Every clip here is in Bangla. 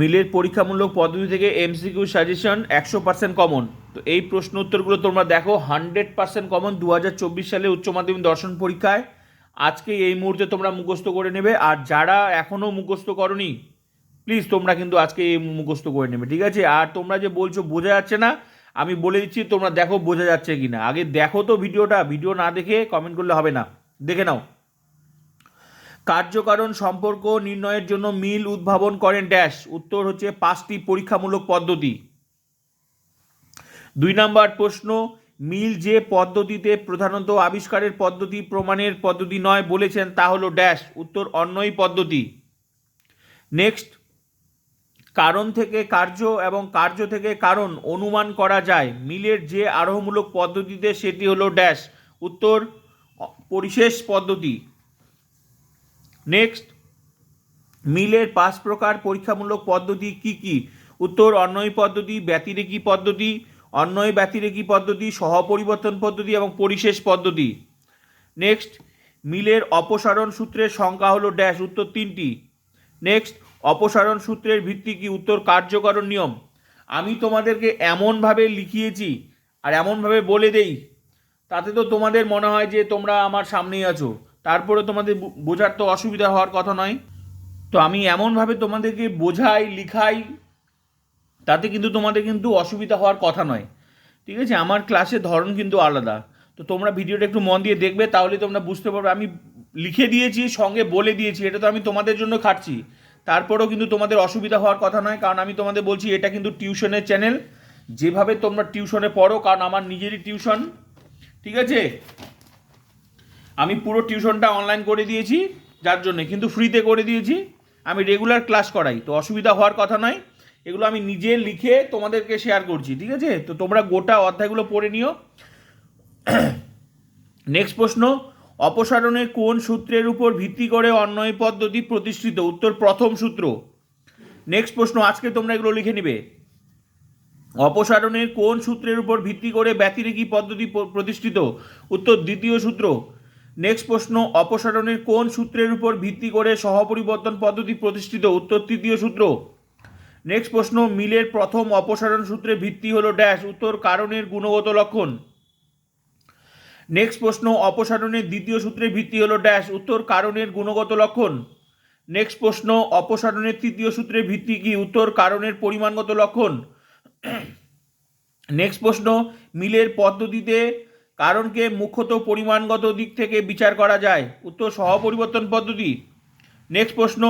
মিলের পরীক্ষামূলক পদ্ধতি থেকে এমসিকিউ সাজেশন একশো পার্সেন্ট কমন তো এই প্রশ্ন উত্তরগুলো তোমরা দেখো হান্ড্রেড পার্সেন্ট কমন দু হাজার চব্বিশ সালে উচ্চ মাধ্যমিক দর্শন পরীক্ষায়। আজকে এই মুহূর্তে তোমরা মুখস্থ করে নেবে, আর যারা এখনও মুখস্থ করনি প্লিজ তোমরা কিন্তু আজকে এই মুখস্থ করে নেবে, ঠিক আছে? আর তোমরা যে বলছো বোঝা যাচ্ছে না, আমি বলে দিচ্ছি, তোমরা দেখো বোঝা যাচ্ছে কি না আগে দেখো তো ভিডিওটা, ভিডিও না দেখে কমেন্ট করলে হবে না। দেখে নাও। কার্যকারণ সম্পর্ক নির্ণয়ের জন্য মিল উদ্ভাবন করেন ড্যাশ। উত্তর হচ্ছে পাঁচটি পরীক্ষামূলক পদ্ধতি। দুই নম্বর প্রশ্ন, মিল যে পদ্ধতিতে প্রধানত আবিষ্কারের পদ্ধতি, প্রমাণের পদ্ধতি নয় বলেছেন তা হলো ড্যাশ। উত্তর, অন্যই পদ্ধতি। নেক্সট, কারণ থেকে কার্য এবং কার্য থেকে কারণ অনুমান করা যায়। মিলের যে আরোহমূলক পদ্ধতিতে সেটি হলো ড্যাশ। উত্তর, পরিশেষ পদ্ধতি। নেক্সট মিলের পাঁচ প্রকার পরীক্ষামূলক পদ্ধতি কি কি? উত্তর অন্যয় পদ্ধতি, ব্যতিরেকী পদ্ধতি অন্যয় ব্যতিরেকী পদ্ধতি, সহপরিবর্তন পদ্ধতি এবং পরিশেষ পদ্ধতি। নেক্সট মিলের অপসারণ সূত্রের সংখ্যা হলো ড্যাশ উত্তর তিনটি। নেক্সট অপসারণ সূত্রের ভিত্তি কি? উত্তর, কার্যকরণ নিয়ম। আমি তোমাদেরকে এমনভাবে লিখিয়েছি আর এমনভাবে বলে দেই, তাতে তো তোমাদের মনে হয় যে তোমরা আমার সামনেই আছো। তারপরে তোমাদের বোঝার তো অসুবিধা হওয়ার কথা নয়। তো আমি এমনভাবে তোমাদেরকে বোঝাই, লিখাই, তাতে কিন্তু তোমাদের কিন্তু অসুবিধা হওয়ার কথা নয়। ঠিক আছে? আমার ক্লাসের ধরন কিন্তু আলাদা। তো তোমরা ভিডিওটা একটু মন দিয়ে দেখবে, তাহলে তোমরা বুঝতে পারবে। আমি লিখে দিয়েছি, সঙ্গে বলে দিয়েছি, এটা তো আমি তোমাদের জন্য খাটছি। তারপরেও কিন্তু তোমাদের অসুবিধা হওয়ার কথা নয়, কারণ আমি তোমাদের বলছি, এটা কিন্তু টিউশনের চ্যানেল। যেভাবে তোমরা টিউশনে পড়ো, কারণ আমার নিজেরই টিউশন। ঠিক আছে? আমি পুরো টিউশনটা অনলাইন করে দিয়েছি, যার জন্য, কিন্তু ফ্রিতে করে দিয়েছি। আমি রেগুলার ক্লাস করাই, তো অসুবিধা হওয়ার কথা নয়। এগুলো আমি নিজে লিখে তোমাদেরকে শেয়ার করছি, ঠিক আছে? তো তোমরা গোটা অধ্যায়গুলো পড়ে নিও। নেক্সট প্রশ্ন, অপসারণে কোন সূত্রের উপর ভিত্তি করে অন্যয় পদ্ধতি প্রতিষ্ঠিত? উত্তর, প্রথম সূত্র। নেক্সট প্রশ্ন, আজকে তোমরা এগুলো লিখে নিবে। অপসারণের কোন সূত্রের উপর ভিত্তি করে ব্যতিরেকী পদ্ধতি প্রতিষ্ঠিত? উত্তর, দ্বিতীয় সূত্র। নেক্সট প্রশ্ন, অপসারণের কোন সূত্রের উপর ভিত্তি করে সহপরিবর্তন পদ্ধতি প্রতিষ্ঠিত? উত্তর, তৃতীয় সূত্র। নেক্সট প্রশ্ন, মিলের প্রথম অপসারণ সূত্রের ভিত্তি হলো ড্যাশ উত্তর, কারণের গুণগত লক্ষণ। নেক্সট প্রশ্ন, অপসারণের দ্বিতীয় সূত্রে ভিত্তি হলো ড্যাশ উত্তর, কারণের গুণগত লক্ষণ। নেক্সট প্রশ্ন, অপসারণের তৃতীয় সূত্রে ভিত্তি কি, উত্তর, কারণের পরিমাণগত লক্ষণ? নেক্সট প্রশ্ন, মিলের পদ্ধতিতে কারণকে মুখ্যত পরিমাণগত দিক থেকে বিচার করা যায়? উত্তর সহপরিবর্তন পদ্ধতি। নেক্সট প্রশ্ন,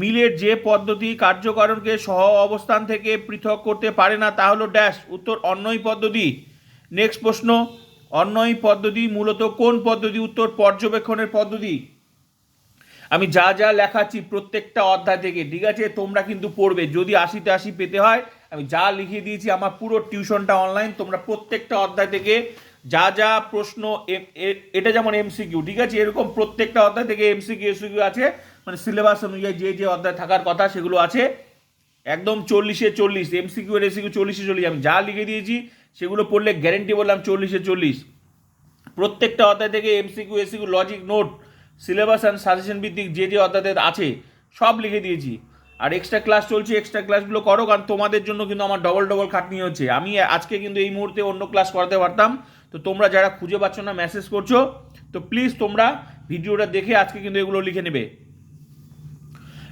মিলের যে পদ্ধতি কার্যকারণকে সহ অবস্থান থেকে পৃথক করতে পারে না তা হলো ড্যাশ উত্তর অন্যই পদ্ধতি। নেক্সট প্রশ্ন, অন্যই পদ্ধতি মূলত কোন পদ্ধতি? উত্তর পর্যবেক্ষণের পদ্ধতি। আমি যা যা লেখাচ্ছি প্রত্যেকটা অধ্যায় থেকে, ঠিক আছে? তোমরা কিন্তু পড়বে, যদি আশিতে আশি পেতে হয়, আমি যা লিখিয়ে দিয়েছি, আমার পুরো টিউশনটা অনলাইন তোমরা প্রত্যেকটা অধ্যায় থেকে যা যা প্রশ্ন এটা যেমন এমসিকিউ ঠিক আছে? এরকম প্রত্যেকটা অধ্যায় থেকে এমসিকিউ এসিকিউ আছে। মানে সিলেবাস অনুযায়ী যে যে অধ্যায় থাকার কথা সেগুলো আছে। একদম চল্লিশে চল্লিশ এমসিকিউ এর এসিকিউ চল্লিশে চল্লিশ। আমি যা লিখে দিয়েছি সেগুলো পড়লে গ্যারেন্টি বললাম চল্লিশে চল্লিশ। প্রত্যেকটা অধ্যায় থেকে MCQ SCQ logic note syllabus and suggestion ভিত্তিক যে যে অধ্যায় আছে, সব লিখে দিয়েছি। আর এক্সট্রা ক্লাস চলছে এক্সট্রা ক্লাসগুলো করো, কারণ তোমাদের জন্য কিন্তু আমার ডবল ডবল খাটনি হচ্ছে। আমি আজকে কিন্তু এই মুহূর্তে অন্য ক্লাস করাতে পারতাম। তো তোমরা যারা খুঁজে পাচ্ছ না মেসেজ করছ, তো প্লিজ তোমরা ভিডিওটা দেখে আজকে কিন্তু এগুলো লিখে নেবে।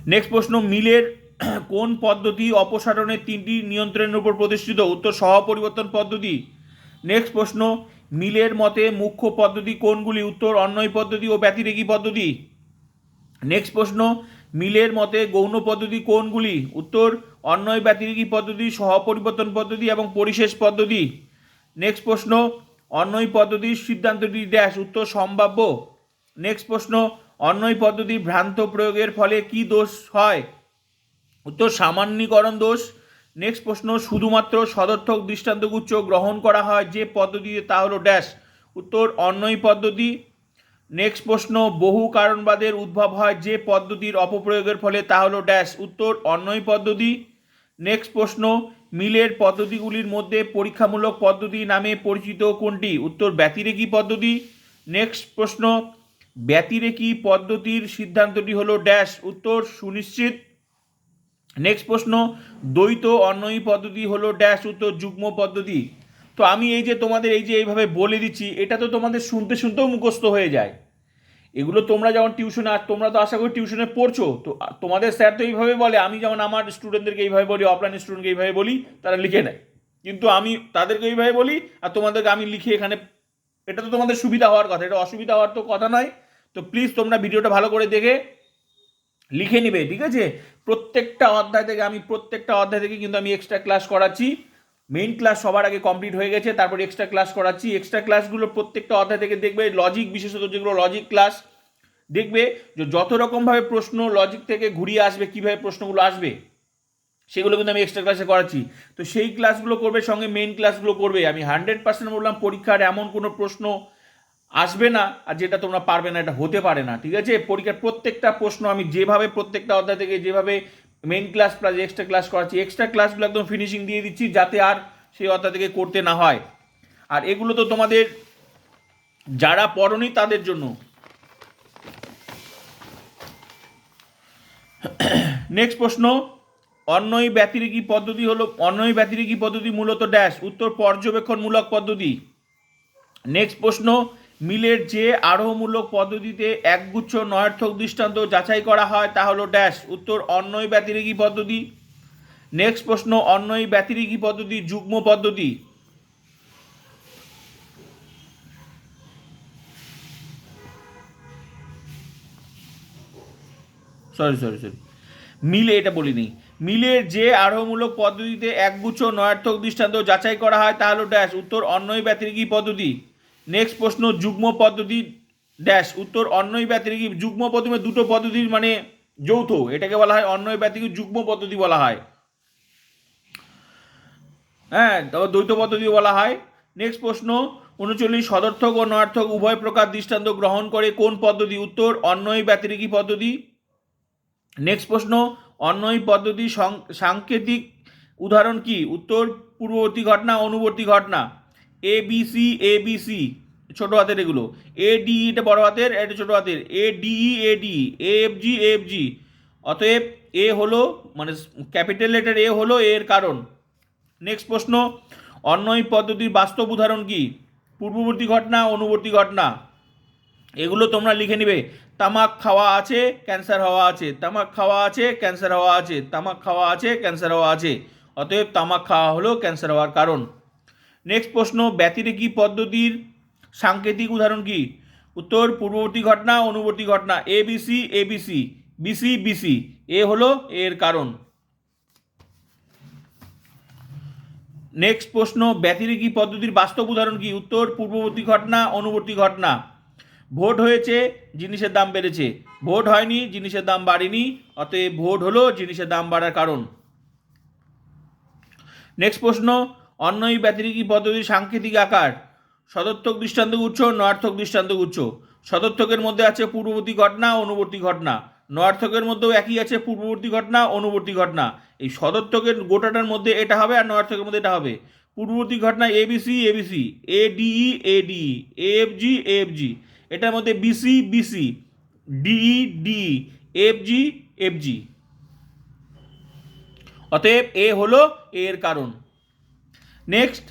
নেক্সট প্রশ্ন, মিলের কোন পদ্ধতি অপসারণের তিনটি নিয়ন্ত্রণের উপর প্রতিষ্ঠিত? উত্তর সহপরিবর্তন পদ্ধতি। নেক্সট প্রশ্ন, মিলের মতে মুখ্য পদ্ধতি কোনগুলি? উত্তর অন্যয় পদ্ধতি ও ব্যতিরেকী পদ্ধতি। নেক্সট প্রশ্ন, মিলের মতে গৌণ পদ্ধতি কোনগুলি? উত্তর অন্যয় ব্যতিরেকী পদ্ধতি সহপরিবর্তন পদ্ধতি এবং পরিশেষ পদ্ধতি। নেক্সট প্রশ্ন অন্যয় পদ্ধতির সিদ্ধান্তটি ড্যাশ উত্তর সম্ভাব্য? নেক্সট প্রশ্ন অন্যয় পদ্ধতি ভ্রান্ত প্রয়োগের ফলে কি দোষ হয়? উত্তর, সামান্যীকরণ দোষ। নেক্সট প্রশ্ন, শুধুমাত্র সদর্থক দৃষ্টান্তগুচ্ছ গ্রহণ করা হয় যে পদ্ধতিতে তা হলো ড্যাশ উত্তর, অন্যই পদ্ধতি। নেক্সট প্রশ্ন, বহু কারণবাদের উদ্ভব হয় যে পদ্ধতির অপপ্রয়োগের ফলে তা হলো ড্যাশ উত্তর, অন্যই পদ্ধতি। নেক্সট প্রশ্ন মিলের পদ্ধতিগুলির মধ্যে পরীক্ষামূলক পদ্ধতি নামে পরিচিত কোনটি? উত্তর, ব্যতিরেকী পদ্ধতি। নেক্সট প্রশ্ন, ব্যতিরেকী পদ্ধতির সিদ্ধান্তটি হলো ড্যাশ। উত্তর, সুনিশ্চিত। নেক্সট প্রশ্ন, দ্বৈত অন্যয়ী পদ্ধতি হলো ড্যাশ। উত্তর, যুগ্ম পদ্ধতি। তো আমি এই যে তোমাদের এই যে এইভাবে বলে দিচ্ছি, এটা তো তোমাদের শুনতে শুনতেও মুখস্থ হয়ে যায়। এগুলো তোমরা যেমন টিউশনে আর তোমরা তো আশা করি টিউশনে পড়ছো। তো তোমাদের স্যার তো এইভাবে বলে, আমি যেমন আমার স্টুডেন্টদেরকে এইভাবে বলি অফলাইন স্টুডেন্টকে এইভাবে বলি, তারা লিখে নেয়। কিন্তু আমি তাদেরকে এইভাবে বলি আর তোমাদেরকে আমি লিখে এখানে, এটা তো তোমাদের সুবিধা হওয়ার কথা, এটা অসুবিধা হওয়ার তো কথা নয়। তো প্লিজ তোমরা ভিডিওটা ভালো করে দেখে লিখে নিবে, ঠিক আছে? প্রত্যেকটা অধ্যায় থেকে আমি, প্রত্যেকটা অধ্যায় থেকে কিন্তু আমি এক্সট্রা ক্লাস করাচ্ছি। মেইন ক্লাস সবার আগে কমপ্লিট হয়ে গেছে, তারপর এক্সট্রা ক্লাস করাচ্ছি। এক্সট্রা ক্লাসগুলো প্রত্যেকটা অধ্যায় থেকে দেখবে লজিক বিশেষত যেগুলো লজিক ক্লাস দেখবে যে যত রকমভাবে প্রশ্ন লজিক থেকে ঘুরিয়ে আসবে, কীভাবে প্রশ্নগুলো আসবে, সেগুলো কিন্তু আমি এক্সট্রা ক্লাসে করাচ্ছি। তো সেই ক্লাসগুলো করবে, সঙ্গে মেইন ক্লাসগুলো করবে। আমি হান্ড্রেড পার্সেন্ট বললাম, পরীক্ষার এমন কোনো প্রশ্ন আসবে না, আর যেটা তোমরা পারবে না, এটা হতে পারে না, ঠিক আছে? পরীক্ষার প্রত্যেকটা প্রশ্ন আমি যেভাবে, প্রত্যেকটা অধ্যায় থেকে যেভাবে main class plus extra class করাচ্ছি। এক্সট্রা ক্লাসগুলো একদম ফিনিশিং দিয়ে দিচ্ছি যাতে আর সেই অধ্যায় থেকে করতে না হয়। আর এগুলো তো তোমাদের যারা পড়নি তাদের জন্য। নেক্সট প্রশ্ন অন্যই ব্যতিরেকী পদ্ধতি হলো অন্যই ব্যতিরেকী পদ্ধতি মূলত ড্যাশ উত্তর পর্যবেক্ষণমূলক পদ্ধতি। নেক্সট প্রশ্ন মিলের যে আরোহমূলক পদ্ধতিতে একগুচ্ছ নয়ার্থক দৃষ্টান্ত যাচাই করা হয়, তা হলো ড্যাশ, উত্তর অন্যই ব্যতিরেকী পদ্ধতি। নেক্সট প্রশ্ন অন্যই ব্যতিরেকী পদ্ধতি, যুগ্ম পদ্ধতি। সরি সরি সরি মিলে এটা বলিনি। মিলের যে আরোহমূলক পদ্ধতিতে একগুচ্ছ নয়ার্থক দৃষ্টান্ত যাচাই করা হয়, তা হলো ড্যাশ, উত্তর অন্যই ব্যতিরেকী পদ্ধতি। নেক্সট প্রশ্ন, যুগ্ম পদ্ধতি ড্যাশ উত্তর অন্যই ব্যতিরেকী, যুগ্ম পদ্ধতি দুটো পদ্ধতির মানে যৌথ, এটাকে বলা হয় অন্যই ব্যতিরেকী, যুগ্ম পদ্ধতি বলা হয়। হ্যাঁ তারপর দ্বৈত পদ্ধতি বলা হয়। নেক্সট প্রশ্ন, উনচল্লিশ, সদর্থক ও নয়ার্থক উভয় প্রকার দৃষ্টান্ত গ্রহণ করে কোন পদ্ধতি উত্তর, অন্যই ব্যতিরেকী পদ্ধতি? নেক্সট প্রশ্ন, অন্যই পদ্ধতি সাংকেতিক উদাহরণ কি? উত্তর, পূর্ববর্তী ঘটনা, অনুবর্তী ঘটনা। A B C A B C ছোটো হাতের এগুলো। এ ডি এটা বড় হাতের, এটা ছোটো হাতের। A D E A D A F G F G অতএব এ হলো মানে ক্যাপিটাল লেটার এ হলো এর কারণ। নেক্সট প্রশ্ন, অন্যই পদ্ধতির বাস্তব উদাহরণ কি? পূর্ববর্তী ঘটনা, অনুবর্তী ঘটনা? এগুলো তোমরা লিখে নিবে। তামাক খাওয়া আছে, ক্যান্সার হওয়া আছে। তামাক খাওয়া আছে, ক্যান্সার হওয়া আছে। তামাক খাওয়া আছে, ক্যান্সার হওয়া আছে। অতএব তামাক খাওয়া হলো, ক্যান্সার হওয়ার কারণ। নেক্সট প্রশ্ন, ব্যতিরেকী পদ্ধতির সাংকেতিক উদাহরণ কি? উত্তর, পূর্ববর্তী ঘটনা, অনুবর্তী ঘটনা A B C A B C B C B C A হলো এর কারণ। নেক্সট প্রশ্ন, ব্যতিরেকী পদ্ধতির বাস্তব উদাহরণ কি? উত্তর, পূর্ববর্তী ঘটনা, অনুবর্তী ঘটনা। ভোট হয়েছে, জিনিসের দাম বেড়েছে। ভোট হয়নি, জিনিসের দাম বাড়েনি, অতএব ভোট হলো জিনিসের দাম বাড়ার কারণ। নেক্সট প্রশ্ন অন্যই ব্যতিরেকী পদ্ধতির সাংকেতিক আকার। সদর্থক দৃষ্টান্ত উচ্চ নয়ার্থক দৃষ্টান্ত উচ্চ সদর্থকের মধ্যে আছে পূর্ববর্তী ঘটনা, অনুবর্তী ঘটনা। নয়ার্থকের মধ্যেও একই আছে পূর্ববর্তী ঘটনা, অনুবর্তী ঘটনা। এই সদর্থকের গোটাটার মধ্যে এটা হবে আর নয়ার্থকের মধ্যে এটা হবে। পূর্ববর্তী ঘটনা A B C A B C A D E A D E F G F G এটার মধ্যে B C B C D E D F G F G অতএব এ হলো এর কারণ। নেক্সট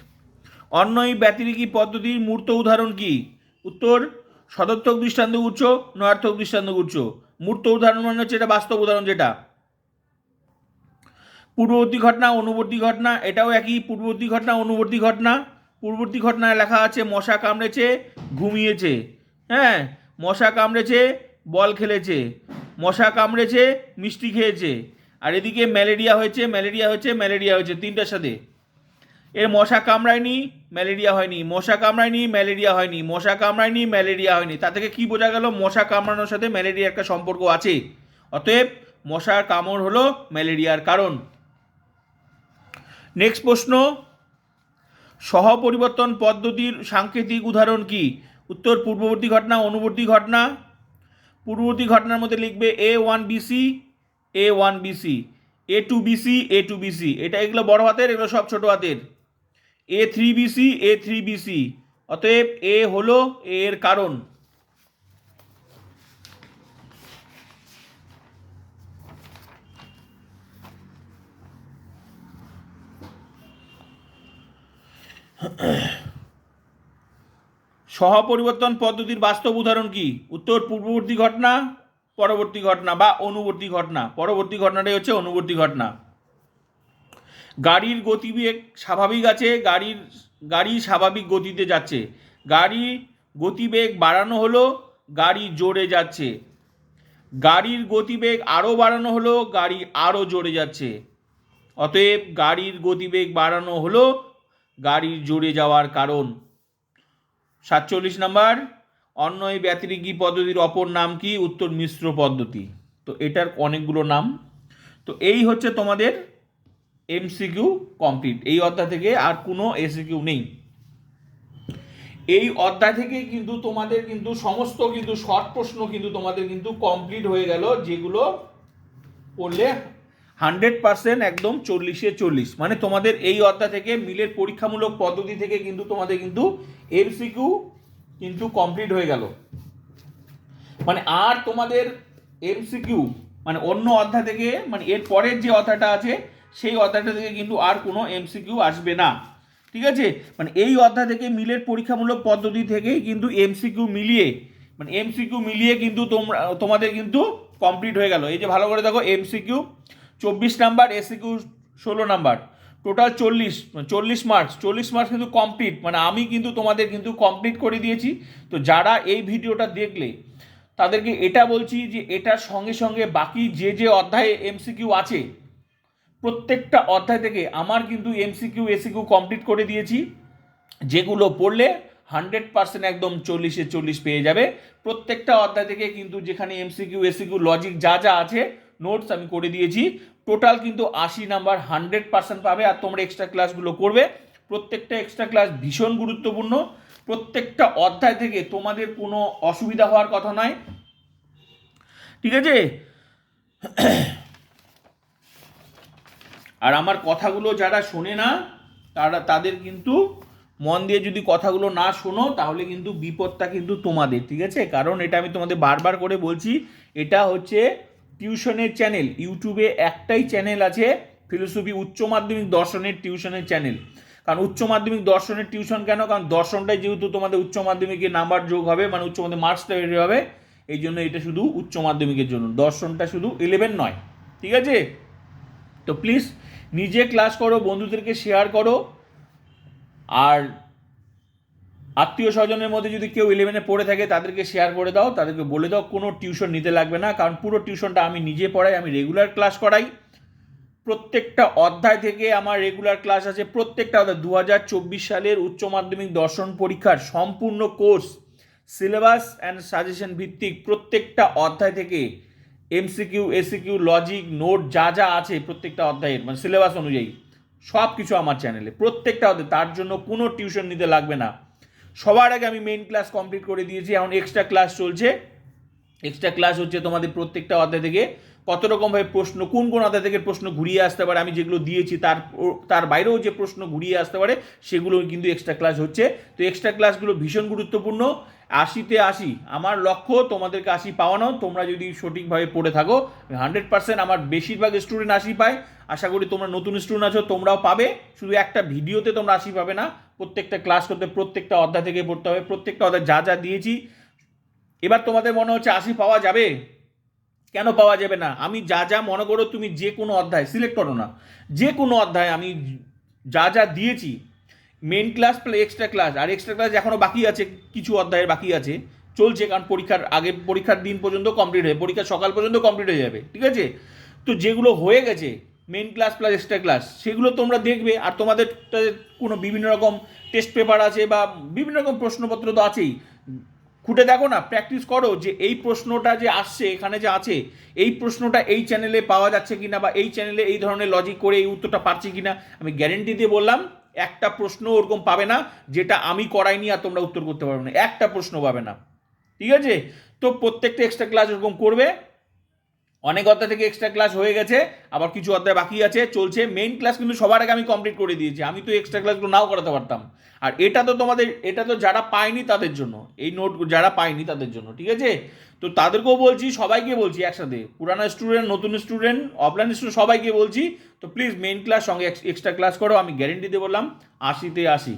অন্যই ব্যতিরেকী পদ্ধতির মূর্ত উদাহরণ কি? উত্তর, সদর্থক দৃষ্টান্ত উচ্চ নয়ার্থক দৃষ্টান্ত উচ্চ মূর্ত উদাহরণ মানে হচ্ছে এটা বাস্তব উদাহরণ যেটা। পূর্ববর্তী ঘটনা, অনুবর্তী ঘটনা, এটাও একই পূর্ববর্তী ঘটনা, অনুবর্তী ঘটনা। পূর্ববর্তী ঘটনায় লেখা আছে, মশা কামড়েছে, ঘুমিয়েছে। হ্যাঁ মশা কামড়েছে, বল খেলেছে। মশা কামড়েছে, মিষ্টি খেয়েছে। আর এদিকে ম্যালেরিয়া হয়েছে ম্যালেরিয়া হয়েছে ম্যালেরিয়া হয়েছে, তিনটার সাথে। এর মশা কামড়ায়নি, ম্যালেরিয়া হয়নি। মশা কামড়ায়নি, ম্যালেরিয়া হয়নি। মশা কামড়ায়নি, ম্যালেরিয়া হয়নি। তা থেকে কি বোঝা গেল? মশা কামড়ানোর সাথে ম্যালেরিয়ার একটা সম্পর্ক আছে। অতএব মশার কামড় হলো ম্যালেরিয়ার কারণ। নেক্সট প্রশ্ন। সহপরিবর্তন পদ্ধতির সাংকেতিক উদাহরণ কি? উত্তর, পূর্ববর্তী ঘটনা, অনুবর্তী ঘটনা। পূর্ববর্তী ঘটনার মধ্যে লিখবে A one B C A one B C A two B C A two B C এটা এগুলো বড় হাতের, এগুলো সব ছোট হাতের। A three B C A three B C অতএব এ হলো এর কারণ। সহপরিবর্তন পদ্ধতির বাস্তব উদাহরণ কি? উত্তর পূর্ববর্তী ঘটনা, পরবর্তী ঘটনা বা অনুবর্তী ঘটনা। পরবর্তী ঘটনাটাই হচ্ছে অনুবর্তী ঘটনা। গাড়ির গতিবেগ স্বাভাবিক আছে, গাড়ির, গাড়ি স্বাভাবিক গতিতে যাচ্ছে। গাড়ি গতিবেগ বাড়ানো হলো, গাড়ি জোরে যাচ্ছে। গাড়ির গতিবেগ আরও বাড়ানো হলো, গাড়ি আরও জোরে যাচ্ছে। অতএব গাড়ির গতিবেগ বাড়ানো হলো গাড়ির জোরে যাওয়ার কারণ। সাতচল্লিশ নাম্বার অন্যয় ব্যতিরিকী পদ্ধতির অপর নাম কি? উত্তর মিশ্র পদ্ধতি। তো এটার অনেকগুলো নাম। তো এই হচ্ছে তোমাদের এমসিকিউ কমপ্লিট এই অধ্যায় থেকে আর কোনো এসিকিউ নেই। এই অধ্যায় থেকে কিন্তু তোমাদের কিন্তু সমস্ত কিন্তু শর্ট প্রশ্ন কিন্তু তোমাদের কিন্তু কমপ্লিট হয়ে গেল, যেগুলো পড়লে হান্ড্রেড পার্সেন্ট একদম চল্লিশে চল্লিশ। মানে তোমাদের এই অধ্যায় থেকে মিলের পরীক্ষামূলক পদ্ধতি থেকে কিন্তু তোমাদের কিন্তু এমসিকিউ কিন্তু কমপ্লিট হয়ে গেল। মানে আর তোমাদের এমসিকিউ মানে অন্য অধ্যায় থেকে মানে এর পরের যে অধ্যায়টা আছে সেই অধ্যায়টা থেকে কিন্তু আর কোনো এমসিকিউ আসবে না। ঠিক আছে? মানে এই অধ্যায় থেকে মিলের পরীক্ষামূলক পদ্ধতি থেকেই কিন্তু এমসিকিউ মিলিয়ে মানে এমসিকিউ মিলিয়ে কিন্তু তোমরা, তোমাদের কিন্তু কমপ্লিট হয়ে গেল। এই যে ভালো করে দেখো এমসিকিউ চব্বিশ নাম্বার এসিকিউ ষোলো নাম্বার টোটাল চল্লিশ চল্লিশ মার্কস চল্লিশ মার্কস কিন্তু কমপ্লিট মানে আমি কিন্তু তোমাদের কিন্তু কমপ্লিট করে দিয়েছি। তো যারা এই ভিডিওটা দেখলে, তাদেরকে এটা বলছি যে এটার সঙ্গে সঙ্গে বাকি যে যে অধ্যায়ে এমসিকিউ আছে প্রত্যেকটা অধ্যায় থেকে আমার কিন্তু এমসিকিউ, এসিকিউ কমপ্লিট করে দিয়েছি। যেগুলো পড়লে হান্ড্রেড পার্সেন্ট একদম চল্লিশে চল্লিশ পেয়ে যাবে। প্রত্যেকটা অধ্যায় থেকে কিন্তু যেখানে এমসিকিউ, এসিকিউ লজিক যা যা আছে নোটস আমি করে দিয়েছি। টোটাল কিন্তু আশি নাম্বার হান্ড্রেড পার্সেন্ট পাবে আর তোমরা এক্সট্রা ক্লাসগুলো করবে। প্রত্যেকটা এক্সট্রা ক্লাস ভীষণ গুরুত্বপূর্ণ। প্রত্যেকটা অধ্যায় থেকে তোমাদের কোনো অসুবিধা হওয়ার কথা নয়। ঠিক আছে? আর আমার কথাগুলো যারা শোনে না, তারা, তাদের কিন্তু মন দিয়ে যদি কথাগুলো না শোনো, তাহলে কিন্তু বিপদটা কিন্তু তোমাদের, ঠিক আছে? কারণ এটা আমি তোমাদের বারবার করে বলছি, এটা হচ্ছে টিউশনের চ্যানেল, ইউটিউবে একটাই চ্যানেল আছে, ফিলোসফি উচ্চ মাধ্যমিক দর্শনের টিউশনের চ্যানেল। কারণ উচ্চ মাধ্যমিক দর্শনের টিউশন কেন? কারণ দর্শনটাই যেহেতু তোমাদের উচ্চ মাধ্যমিকে নাম্বার যোগ হবে মানে উচ্চ মাধ্যমিক মার্কসটা বেড়ে হবে, এই জন্য এটা শুধু উচ্চ মাধ্যমিকের জন্য। দর্শনটা শুধু ইলেভেন নয়, ঠিক আছে? তো প্লিজ নিজে ক্লাস করো, বন্ধুদেরকে শেয়ার করো। আর আত্মীয় স্বজনের মধ্যে যদি কেউ ইলেভেনে পড়ে থাকে, তাদেরকে শেয়ার করে দাও, তাদেরকে বলে দাও, কোনো টিউশন নিতে লাগবে না, কারণ পুরো টিউশনটা আমি নিজে পড়াই, আমি রেগুলার ক্লাস করাই। প্রত্যেকটা অধ্যায় থেকে আমার রেগুলার ক্লাস আছে, প্রত্যেকটা অধ্যায়। দু হাজার চব্বিশ সালের উচ্চ মাধ্যমিক দর্শন পরীক্ষার সম্পূর্ণ কোর্স সিলেবাস অ্যান্ড সাজেশন ভিত্তিক প্রত্যেকটা অধ্যায় থেকে এমসিকিউ এসিকিউ লজিক নোট যা যা আছে প্রত্যেকটা অধ্যায়ের মানে সিলেবাস অনুযায়ী সব কিছু আমার চ্যানেলে প্রত্যেকটা অধ্যায়, তার জন্য কোনো টিউশন নিতে লাগবে না। সবার আগে আমি মেন ক্লাস কমপ্লিট করে দিয়েছি, এখন এক্সট্রা ক্লাস চলছে। এক্সট্রা ক্লাস হচ্ছে তোমাদের প্রত্যেকটা অধ্যায় থেকে কত রকমভাবে প্রশ্ন, কোন কোন অধ্যায় থেকে প্রশ্ন ঘুরিয়ে আসতে পারে, আমি যেগুলো দিয়েছি তার তার বাইরেও যে প্রশ্ন ঘুরিয়ে আসতে পারে, সেগুলো কিন্তু এক্সট্রা ক্লাস হচ্ছে। তো এক্সট্রা ক্লাসগুলো ভীষণ গুরুত্বপূর্ণ। আশিতে আশি, আমার লক্ষ্য তোমাদেরকে আশি পাওয়ানো, তোমরা যদি সঠিকভাবে পড়ে থাকো হান্ড্রেড পার্সেন্ট আমার বেশিরভাগ স্টুডেন্ট আশি পায়। আশা করি তোমরা নতুন স্টুডেন্ট আছো, তোমরাও পাবে। শুধু একটা ভিডিওতে তোমরা আশি পাবে না, প্রত্যেকটা ক্লাস করতে, প্রত্যেকটা অধ্যায় থেকে পড়তে হবে, প্রত্যেকটা অধ্যায় যা যা দিয়েছি। এবার তোমাদের মনে হচ্ছে আশি পাওয়া যাবে? কেন পাওয়া যাবে না? আমি যা যা মনে করো তুমি যে কোনো অধ্যায় সিলেক্ট করো না। যে কোনো অধ্যায় আমি যা যা দিয়েছি main class plus extra class আর এক্সট্রা ক্লাস এখনও বাকি আছে, কিছু অধ্যায়ের বাকি আছে, চলছে কারণ পরীক্ষার আগে, পরীক্ষার দিন পর্যন্ত কমপ্লিট হয়ে পরীক্ষার সকাল পর্যন্ত কমপ্লিট হয়ে যাবে, ঠিক আছে? তো যেগুলো হয়ে গেছে main class plus extra class সেগুলো তোমরা দেখবে, আর তোমাদের কোনো বিভিন্ন রকম টেস্ট পেপার আছে বা বিভিন্ন রকম প্রশ্নপত্র তো আছেই খুঁটে দেখো না প্র্যাকটিস করো যে এই প্রশ্নটা যে আসছে, এখানে যে আছে, এই প্রশ্নটা এই চ্যানেলে পাওয়া যাচ্ছে কিনা বা এই চ্যানেলে এই ধরনের লজিক করে এই উত্তরটা পারছি কিনা, আমি গ্যারেন্টি দিয়ে বললাম, একটা প্রশ্ন ওরকম পাবে না যেটা আমি করাইনি আর তোমরা উত্তর করতে পারবে না, একটা প্রশ্ন পাবে না। ঠিক আছে? তো প্রত্যেকটা এক্সট্রা ক্লাস ওরকম করবে। অনেক অধ্যায় থেকে এক্সট্রা ক্লাস হয়ে গেছে, আবার কিছু অধ্যায় বাকি আছে, চলছে। মেইন ক্লাস কিন্তু সবার আগে আমি কমপ্লিট করে দিয়েছি। আমি তো এক্সট্রা ক্লাসগুলো নাও করাতে পারতাম। আর এটা তো তোমাদের, এটা তো যারা পায়নি তাদের জন্য, এই নোট যারা পায়নি তাদের জন্য, ঠিক আছে? তো তাদেরকেও বলছি, সবাইকে বলছি একসাথে। পুরানো স্টুডেন্ট নতুন স্টুডেন্ট অফলাইন স্টুডেন্ট সবাইকে বলছি, তো প্লিজ মেইন ক্লাস সঙ্গে এক্সট্রা ক্লাস করো, আমি গ্যারেন্টি দিয়ে বললাম, আশিতে আশি,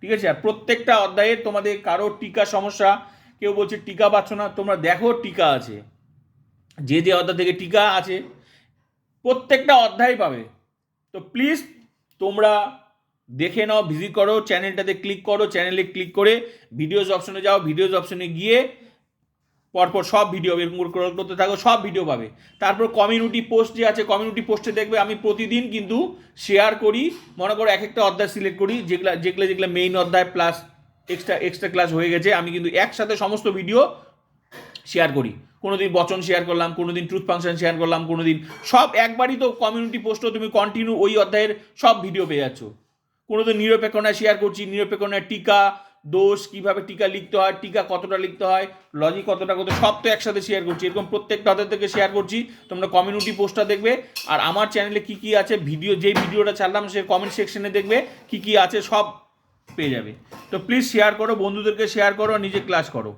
ঠিক আছে? আর প্রত্যেকটা অধ্যায়ে তোমাদের কারও টিকা সমস্যা, কেউ বলছে টিকা পাচ্ছ না, তোমরা দেখো টিকা আছে। যে যে অধ্যায় থেকে টিকা আছে, প্রত্যেকটা অধ্যায় পাবে। তো প্লিজ তোমরা দেখে নাও ভিজিট করো চ্যানেলটাতে ক্লিক করো চ্যানেলে ক্লিক করে ভিডিওস অপশনে যাও ভিডিওস অপশনে গিয়ে পরপর সব ভিডিও এরকম করে scroll করতে থাকো, সব ভিডিও পাবে। তারপর কমিউনিটি পোস্ট যে আছে কমিউনিটি পোস্টে দেখবে, আমি প্রতিদিন কিন্তু শেয়ার করি, মনে করো এক একটা অধ্যায় সিলেক্ট করি, যেগুলো যেগুলো যেগুলো মেইন অধ্যায় প্লাস এক্সট্রা এক্সট্রা ক্লাস হয়ে গেছে, আমি কিন্তু একসাথে সমস্ত ভিডিও শেয়ার করি। কোনো দিন বচন শেয়ার করলাম কোনো দিন ট্রুথ ফাংশন শেয়ার করলাম কোনো দিন সব একবারই তো কমিউনিটি পোস্টও তুমি কন্টিনিউ ওই অধ্যায়ের সব ভিডিও পেয়ে যাচ্ছ। কোনো দিন নিরপেক্ষণায় শেয়ার করছি, নিরপেক্ষণায় টিকা, দোষ, কীভাবে টিকা লিখতে হয়, টিকা কতটা লিখতে হয় লজিক কতটা কত সব তো একসাথে শেয়ার করছি। এরকম প্রত্যেকটা অধ্যায় থেকে শেয়ার করছি, তোমরা কমিউনিটি পোস্টটা দেখবে, আর আমার চ্যানেলে কি কি আছে ভিডিও যেই ভিডিওটা ছাড়লাম সে কমেন্ট সেকশনে দেখবে, কি কি আছে সব পেয়ে যাবে। তো প্লিজ শেয়ার করো, বন্ধুদেরকে শেয়ার করো, নিজে ক্লাস করো।